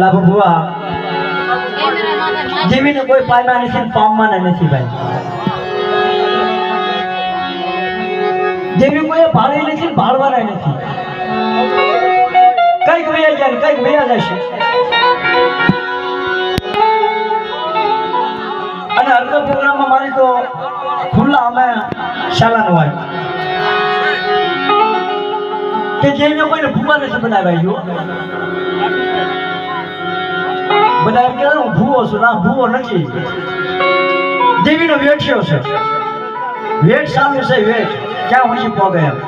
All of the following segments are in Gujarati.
લાભ ભુવા. જીવીને કોઈ પામ્યા નથી ને પામવાના નથી ભાઈ. જેવી કોઈ ભાળી નથી ને ભાળવાના નથી. કંઈક વૈયા જાય કંઈક વૈયા જશે અને અર્ધ પ્રોગ્રામમાં મારી તો ખુલ્લા અમે શાળાનો હોય. કે જેને કોઈને ભૂવા નથી બનાવ્યા બધા એમ કે હું ભૂવો છું, ના, ભૂવો નથી. દેવીનો વેઠ્યો છે. વેઠ સામે છે, વેઠ. ક્યાં ઊંચી પોગે એમ.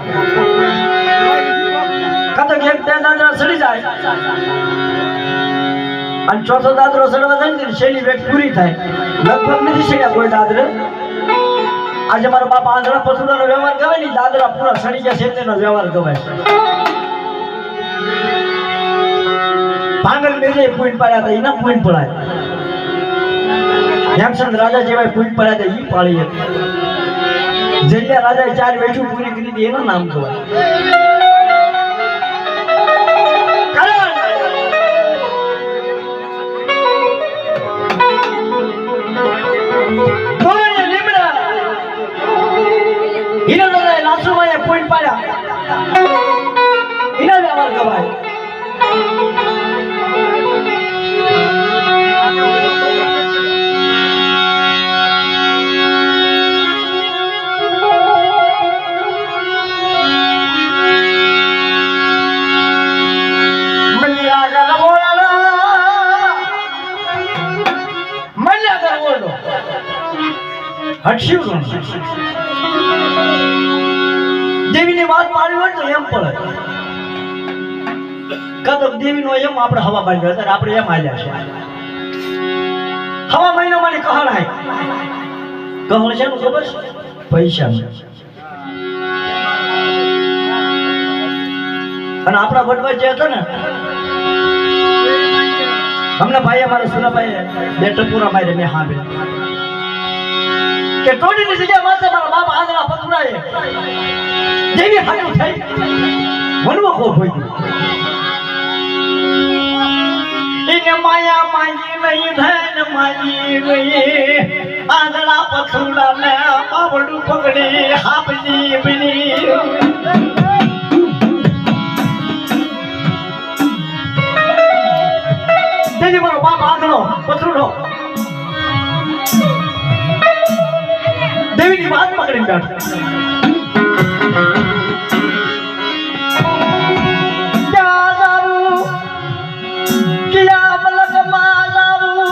કાં એક બે દાદરા સડી જાય. અને ચોથો દાદરો સડવા જાય ને શેની વેઠ પૂરી થાય. લગભગ નથી શક્યા કોઈ દાદરે. આજે મારા બાપા આંધળા પથુડાનો વ્યવહાર ગમે ને દાદરા પૂરા સડી ગયા છે તેનો વ્યવહાર છે ભાંગલ મેલે પોઈન્ટ પાડ્યા હતા એના પોઈન્ટ પડાય. હેમચંદ રાજા જેવા પોઈન્ટ પડ્યા હતા એ પાડી હતી જલિયા રાજાએ ચાર વેચું, પૂરી કરી હતી એનું નામ કહેવાય કારણ! તોરણે લીમડા? હીરા લાસુભાઈએ પૂઈન પાડ્યા. એના વ્યવહાર કહેવાય. હટ્યું દેવીની વાત પાડી હોય તો એમ પડે. કદક દેવીનો એમ આપણે હવા બાંધ્યો અત્યારે આપણે એમ છે. હવા મહિનો મારી કહણ આય કહણ છે નું ખબર? છે? પૈસા અને આપણા વડવા જે હતા ને હમણાં ભાઈ અમારા સુનાભાઈ બે ટપુરા મારે મેં હા કે ટોડીની જગ્યા માથે મારા બાપ આંધળા પકડાય જેવી હાજર થઈ મનમાં ખો હોય એને માયા માંગી નહીં, ધન માંગી ગઈ આંધળા પથુડા ને બાવડું પકડી હાપજી બની દેવીની વાત પકડી બેઠો ક્યાં જાવું? ક્યાં મલકમાં જાવું?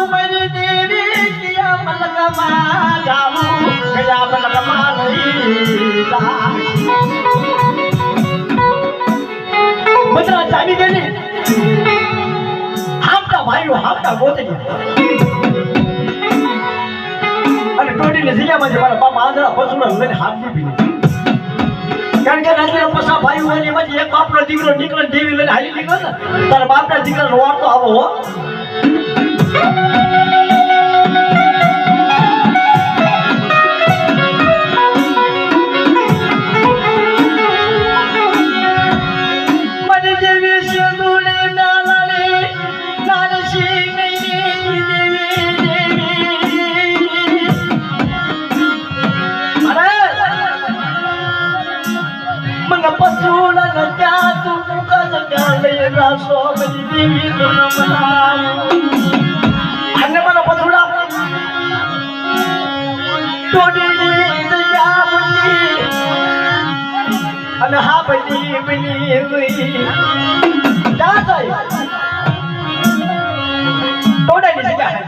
મારી અને ટોટીની જગ્યામાં જે મારા બાપા આંધળા પશુડા લઈને હાથ દીધી કારણ કે રાજ્યના પસા ભાઈ હોય એમાંથી એક બાપનો દીકરો નીકળે દેવી લઈને હાલી નીકળે ને, તારા બાપના દીકરાનો વાર્તો આવો હો. રાસો દેવી તું અને હા બની બની ગઈ ક્યાં જાય ટોડાની જગ્યા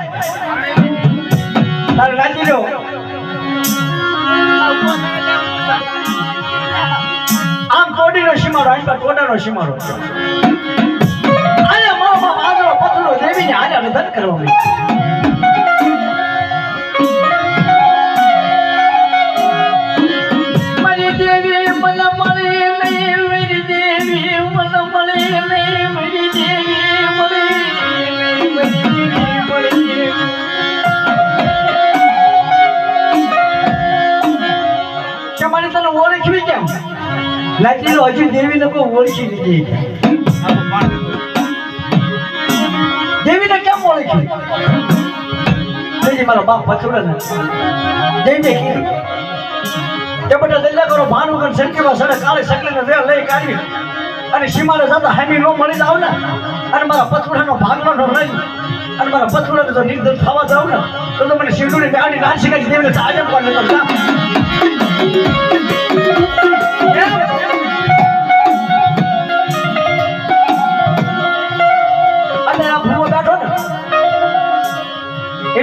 તારે રાજી રહ્યો આમ ટોડીનો સીમાડો આમ પર કેમ માંડી મારી દેવી લોકો ઓળખી નહીં કેમ દેવીને કોઈ ઓળખી? તેથી મારો બાપ પછોડે ને જઈ કીધું કે બેટા દલ્લા કરો ભાનુ કર સંકેવા સડે કાળી સકલીને રેલ લઈ કાઢી. અને સીમાને જતા હેમી નો મળી જાવ ને. અને મારા પછોડાનો ભાગલો નો લઈ અને મારા પછોડાને જો નિર્દોષ થવા જાવ ને. તો મને શિવડુની ગાડી નાસી કાઢી દેવીને આજે પણ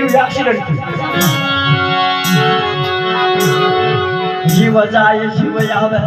એનું એક્સિડન્ટ થયું જીવ જાય શિવ આવે